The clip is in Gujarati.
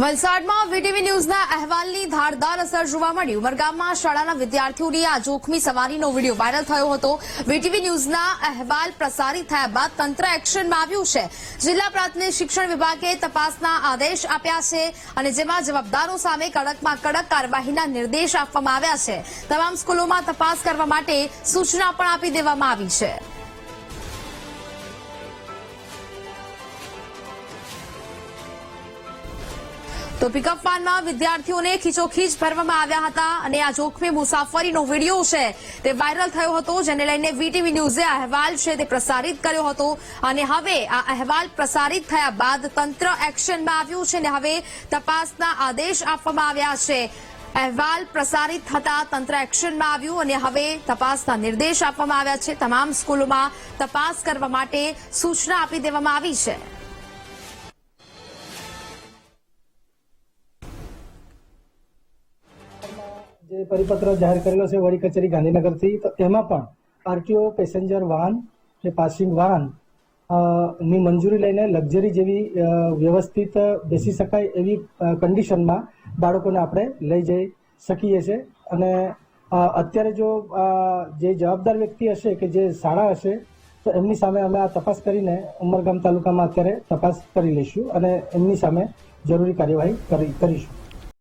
વલસાડમાં વીટીવી ન્યૂઝના અહેવાલની ધારદાર અસર જોવા મળી. ઉમરગામમાં શાળાના વિદ્યાર્થીઓની આ જોખમી સવારીનો વીડિયો વાયરલ થયો હતો. વીટીવી ન્યૂઝના અહેવાલ પ્રસારિત થયા બાદ તંત્ર એક્શનમાં આવ્યું છે. જિલ્લા પ્રાથમિક શિક્ષણ વિભાગે તપાસના આદેશ આપ્યા છે અને જેમાં જવાબદારો સામે કડકમાં કડક કાર્યવાહીના નિર્દેશ આપવામાં આવ્યા છે. તમામ સ્કૂલોમાં તપાસ કરવા માટે સૂચના પણ આપી દેવામાં આવી છે. તો પિકઅપ વાનમાં વિદ્યાર્થીઓને ખીચોખીચ ભરવામાં આવ્યા હતા અને આ જોખમી મુસાફરીનો વીડિયો છે તે વાયરલ થયો હતો, જેને લઈને વીટીવી ન્યૂઝે અહેવાલ છે તે પ્રસારિત કર્યો હતો. અને હવે આ અહેવાલ પ્રસારિત થયા બાદ તંત્ર એક્શનમાં આવ્યું છે અને હવે તપાસના આદેશ આપવામાં આવ્યા છે. અહેવાલ પ્રસારિત થતા તંત્ર એક્શનમાં આવ્યું અને હવે તપાસના નિર્દેશ આપવામાં આવ્યા છે. તમામ સ્કૂલોમાં તપાસ કરવા માટે સૂચના આપી દેવામાં આવી છે. જે પરિપત્ર જાહેર કરેલો છે વડી કચેરી ગાંધીનગરથી, તો એમાં પણ આરટીઓ પેસેન્જર વાહન જે પાસિંગ વાહનની મંજૂરી લઈને લક્ઝરી જેવી વ્યવસ્થિત બેસી શકાય એવી કન્ડિશનમાં બાળકોને આપણે લઈ જઈ શકીએ છીએ અને અત્યારે જો જે જવાબદાર વ્યક્તિ હશે કે જે શાળા હશે, તો એમની સામે અમે આ તપાસ કરીને ઉમરગામ તાલુકામાં અત્યારે તપાસ કરી લઈશું અને એમની સામે જરૂરી કાર્યવાહી કરી, કરીશું.